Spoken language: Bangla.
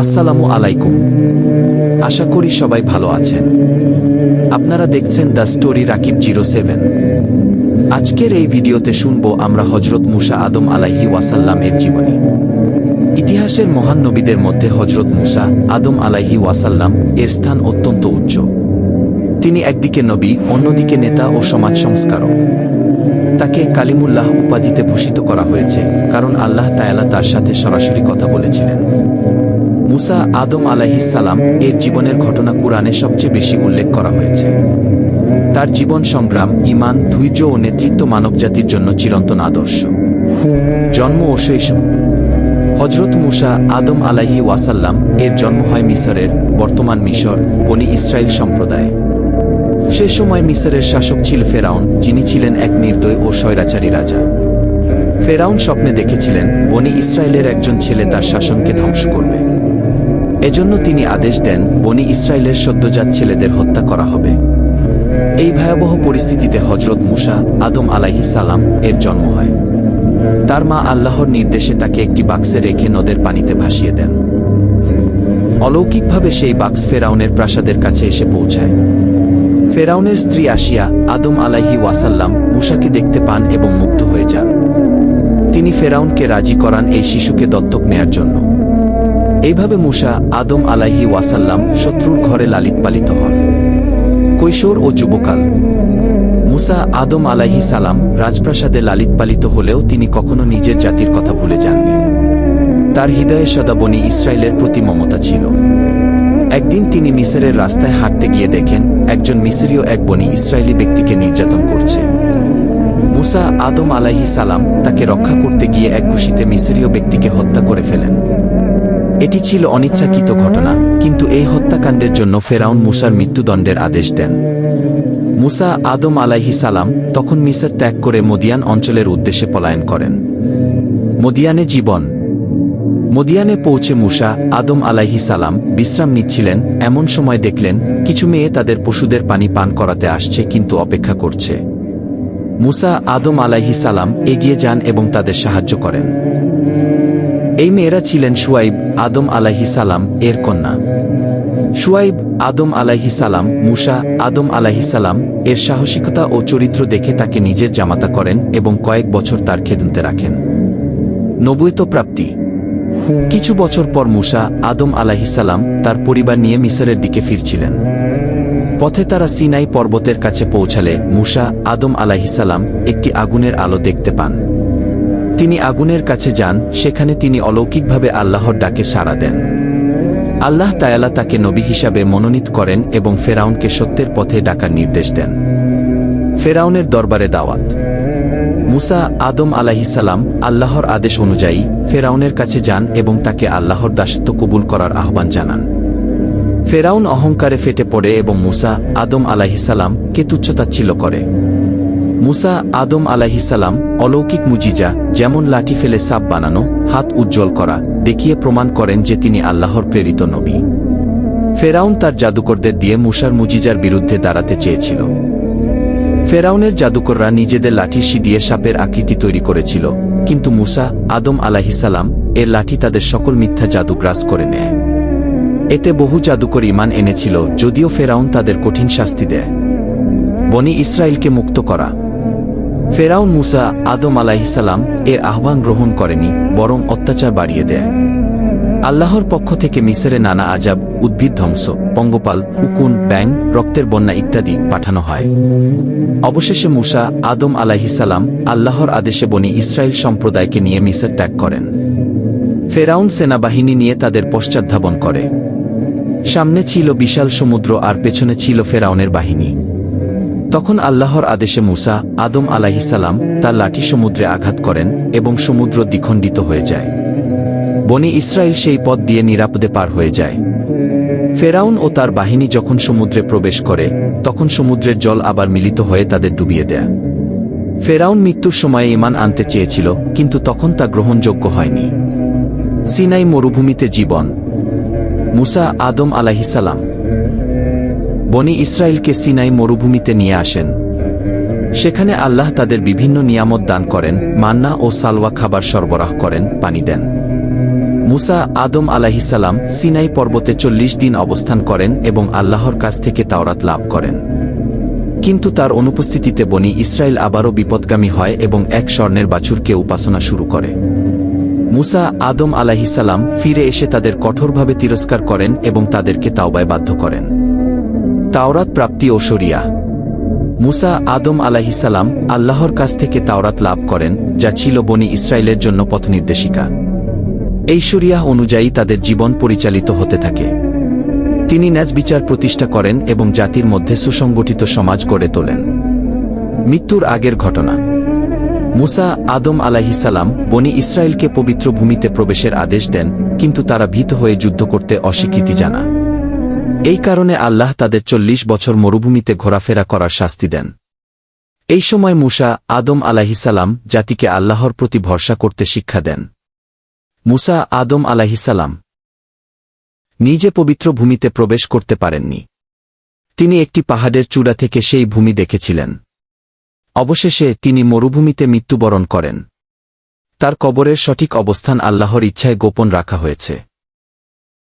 আসসালামু আলাইকুম। আশা করি সবাই ভালো আছেন। আপনারা দেখছেন the story Rakib zero seven. আজকের এই ভিডিওতে শুনব আমরা হজরত মুসা আদম আলাইহি ওয়াসাল্লাম এর জীবনী। ইতিহাসের মহান নবীদের মধ্যে হজরত মুসা আদম আলাইহি ওয়াসাল্লাম এর স্থান অত্যন্ত উচ্চ। তিনি একদিকে নবী, অন্যদিকে নেতা ও সমাজ সংস্কারক। তাকে কালিমুল্লাহ উপাধিতে ভূষিত করা হয়েছে, কারণ আল্লাহ তায়ালা তার সাথে সরাসরি কথা বলেছিলেন। মুসা আদম সালাম এর জীবনের ঘটনা কুরআনে সবচেয়ে বেশি উল্লেখ করা হয়েছে। তার জীবন সংগ্রাম ইমান ধৈর্য ও নেতৃত্ব মানবজাতির জন্য চিরন্তন আদর্শ। জন্ম ও শৈশব হজরত মুসা আদম আলাহি ওয়াসাল্লাম এর জন্ম হয় মিসরের, বর্তমান মিশর, বনি ইসরায়েল সম্প্রদায়। সে সময় মিসরের শাসক ছিল ফেরাউন, যিনি ছিলেন এক নির্দয় ও স্বৈরাচারী রাজা। ফেরাউন স্বপ্নে দেখেছিলেন, বনি ইসরায়েলের একজন ছেলে তার শাসনকে ধ্বংস করবে। এজন্য তিনি আদেশ দেন, বনি ইসরায়েলের সদ্যজাত ছেলেদের হত্যা করা হবে। এই ভয়াবহ পরিস্থিতিতে হজরত মুসা আদম আলাহি সালাম এর জন্ম হয়। তার মা আল্লাহর নির্দেশে তাকে একটি বাক্সে রেখে নদের পানিতে ভাসিয়ে দেন। অলৌকিকভাবে সেই বাক্স ফেরাউনের প্রাসাদের কাছে এসে পৌঁছায়। ফেরাউনের স্ত্রী আসিয়া আদম আলাহি ওয়াসাল্লাম মুসাকে দেখতে পান এবং মুগ্ধ হয়ে যান। তিনি ফেরাউনকে রাজি করান এই শিশুকে দত্তক নেয়ার জন্য। এইভাবে মুসা আদম আলাহি ওয়াসাল্লাম শত্রুর ঘরে লালিত পালিত হন। কৈশোর ও যুবকাল। মুসা আদম আলাহি সালাম রাজপ্রাসাদে লালিত পালিত হলেও তিনি কখনো নিজের জাতির কথা ভুলে যাননি। তার হৃদয়ে সদা বনি ইসরায়েলের প্রতি মমতা ছিল। একদিন তিনি মিসরের রাস্তায় হাঁটতে গিয়ে দেখেন একজন মিসরীয় এক বনি ইসরায়েলি ব্যক্তিকে নির্যাতন করছে। মুসা আদম আলাহি সালাম তাকে রক্ষা করতে গিয়ে এক খুশিতে মিসরীয় ব্যক্তিকে হত্যা করে ফেলেন। এটি ছিল অনিচ্ছাকৃত ঘটনা, কিন্তু এই হত্যাকাণ্ডের জন্য ফেরাউন মুসার মৃত্যুদণ্ডের আদেশ দেন। মুসা আদম আলাহি সালাম তখন মিসর ত্যাগ করে মদিয়ান অঞ্চলের উদ্দেশ্যে পলায়ন করেন। মদিয়ানে জীবন। মদিয়ানে পৌঁছে মুসা আদম আলাহি সালাম বিশ্রাম নিচ্ছিলেন, এমন সময় দেখলেন, কিছু মেয়ে তাদের পশুদের পানি পান করাতে আসছে, কিন্তু অপেক্ষা করছে। মুসা আদম আলাহি সালাম এগিয়ে যান এবং তাদের সাহায্য করেন। এই মেয়েরা ছিলেন সুয়াইব আদম আলাহি সালাম এর কন্যা। সুয়াইব আদম আলাহি সালাম, মুসা আদম আলাহি সালাম এর সাহসিকতা ও চরিত্র দেখে তাকে নিজের জামাতা করেন এবং কয়েক বছর তার খেদুনতে রাখেন। নবৈত প্রাপ্তি। কিছু বছর পর মুসা আদম আলাহিসাল্লাম তার পরিবার নিয়ে মিসরের দিকে ফিরছিলেন। পথে তারা সিনাই পর্বতের কাছে পৌঁছালে মুসা আদম আলাহিসাল্লাম একটি আগুনের আলো দেখতে পান। তিনি আগুনের কাছে যান, সেখানে তিনি অলৌকিকভাবে আল্লাহর ডাকে সাড়া দেন। আল্লাহ তায়ালা তাকে নবী হিসাবে মনোনীত করেন এবং ফেরাউনকে সত্যের পথে ডাকার নির্দেশ দেন। ফেরাউনের দরবারে দাওয়াত। মুসা আদম আলাহিসাল্লাম আল্লাহর আদেশ অনুযায়ী ফেরাউনের কাছে যান এবং তাকে আল্লাহর দাসত্ব কবুল করার আহ্বান জানান। ফেরাউন অহংকারে ফেটে পড়ে এবং মুসা আদম আলাহিসাল্লাম কে তুচ্ছতাচ্ছিল করে। মুসা আদম আলাহিসাল্লাম অলৌকিক মুজিজা, যেমন লাঠি ফেলে সাপ বানানো, হাত উজ্জ্বল করা, দেখিয়ে প্রমাণ করেন যে তিনি আল্লাহর প্রেরিত নবী। ফেরাউন তার জাদুকরদের দিয়ে মুসার মুজিজার বিরুদ্ধে দাঁড়াতে চেয়েছিল। ফেরাউনের জাদুকররা নিজেদের লাঠি দিয়ে সাপের আকৃতি তৈরি করেছিল, কিন্তু মুসা আদম আলাহিসাল্লাম এর লাঠি তাদের সকল মিথ্যা জাদু গ্রাস করে নেয়। এতে বহু জাদুকর ইমান এনেছিল, যদিও ফেরাউন তাদের কঠিন শাস্তি দেয়। বনি ইসরায়েলকে মুক্ত করা ফেরাউন মুসা আদম আলাহিসাল্লাম এর আহ্বান গ্রহণ করেনি, বরং অত্যাচার বাড়িয়ে দেয়। আল্লাহর পক্ষ থেকে মিসরে নানা আজাব, উদ্ভিদ ধ্বংস, পঙ্গপাল, উকুন ব্যাং রক্তের বন্যা ইত্যাদি পাঠানো হয়। অবশেষে মুসা আদম আলাহিসাল্লাম আল্লাহর আদেশে বনি ইসরায়েল সম্প্রদায়কে নিয়ে মিসর ত্যাগ করেন। ফেরাউন সেনাবাহিনী নিয়ে তাদের পশ্চাদ্ধাবন করে। সামনে ছিল বিশাল সমুদ্র আর পেছনে ছিল ফেরাউনের বাহিনী। তখন আল্লাহর আদেশে মুসা, আদম আলাহিসাল্লাম তার লাঠি সমুদ্রে আঘাত করেন এবং সমুদ্র দ্বিখণ্ডিত হয়ে যায়। বনি ইসরায়েল সেই পথ দিয়ে নিরাপদে পার হয়ে যায়। ফেরাউন ও তার বাহিনী যখন সমুদ্রে প্রবেশ করে, তখন সমুদ্রের জল আবার মিলিত হয়ে তাদের ডুবিয়ে দেয়। ফেরাউন মৃত্যুর সময়ে ইমান আনতে চেয়েছিল, কিন্তু তখন তা গ্রহণযোগ্য হয়নি। সিনাই মরুভূমিতে জীবন। মুসা, আদম আলাহিসাল্লাম বনি ইসরায়েলকে সিনাই মরুভূমিতে নিয়ে আসেন। সেখানে আল্লাহ তাদের বিভিন্ন নিয়ামত দান করেন, মান্না ও সালওয়া খাবার সরবরাহ করেন, পানি দেন। মুসা আদম আলাহিসাল্লাম সিনাই পর্বতে চল্লিশ দিন অবস্থান করেন এবং আল্লাহর কাছ থেকে তাওরাত লাভ করেন। কিন্তু তার অনুপস্থিতিতে বনি ইসরায়েল আবারও বিপদগামী হয় এবং এক স্বর্ণের বাছুরকে উপাসনা শুরু করে। মুসা আদম আলাহিসাল্লাম ফিরে এসে তাদের কঠোরভাবে তিরস্কার করেন এবং তাদেরকে তাওবায় বাধ্য করেন। তাওরাত প্রাপ্তি ও শরিয়া মুসা আদম আলাহিসাল্লাম আল্লাহর কাছ থেকে তাওরাত লাভ করেন, যা ছিল বনি ইসরায়েলের জন্য পথনির্দেশিকা। এই শরিয়াহ অনুযায়ী তাদের জীবন পরিচালিত হতে থাকে। তিনি ন্যাজ বিচার প্রতিষ্ঠা করেন এবং জাতির মধ্যে সুসংগঠিত সমাজ গড়ে তোলেন। মৃত্যুর আগের ঘটনা। মুসা আদম আলাহিসাল্লাম বনি ইসরায়েলকে পবিত্র ভূমিতে প্রবেশের আদেশ দেন, কিন্তু তারা ভীত হয়ে যুদ্ধ করতে অস্বীকৃতি জানা এই কারণে আল্লাহ তাদের চল্লিশ বছর মরুভূমিতে ঘোরাফেরা করার শাস্তি দেন। এই সময় মুসা আদম আলাহিসাল্লাম জাতিকে আল্লাহর প্রতি ভরসা করতে শিক্ষা দেন। মুসা আদম আলাহিসাল্লাম নিজে পবিত্র ভূমিতে প্রবেশ করতে পারেননি। তিনি একটি পাহাড়ের চূড়া থেকে সেই ভূমি দেখেছিলেন। অবশেষে তিনি মরুভূমিতে মৃত্যুবরণ করেন। তার কবরের সঠিক অবস্থান আল্লাহর ইচ্ছায় গোপন রাখা হয়েছে।